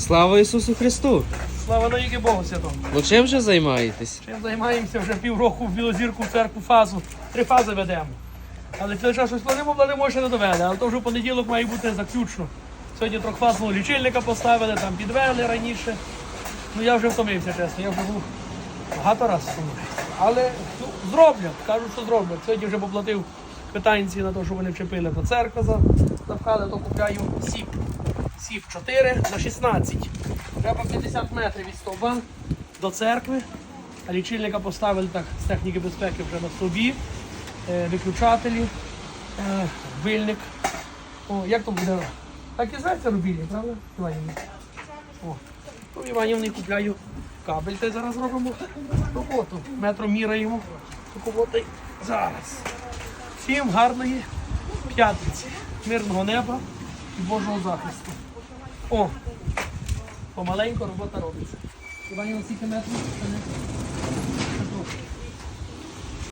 Слава Ісусу Христу! Слава навіки Богу Святому. Ну чим же займаєтесь? Чим займаємося вже півроку в Білозірку в церкву фазу. Три фази ведемо. Але цей час щось планимо, планимо ще не довели. Але то вже в понеділок має бути заключно. Сьогодні трьохфазного лічильника поставили, там підвели раніше. Ну я вже втомився, чесно, я вже був багато разів втомився. Але ну, зроблять, кажуть, що зроблять. Сьогодні вже поплатив питанці на те, що вони вчепили до церкви, за- запхали, то купляю сіп. Сіп 4 на 16. Треба 50 метрів від стовба до церкви. А лічильника поставили так з техніки безпеки вже на стовбі, е, виключателі, е, вильник. О, як то буде? Так і зветься рубільник, правда? Іванівна? О, то в Іванівні купляю кабель, та зараз робимо роботу. Метром міряємо. І зараз. Всім гарної п'ятниці, мирного неба і Божого захисту. О, помаленьку робота робиться. Іванівна, скільки метрів?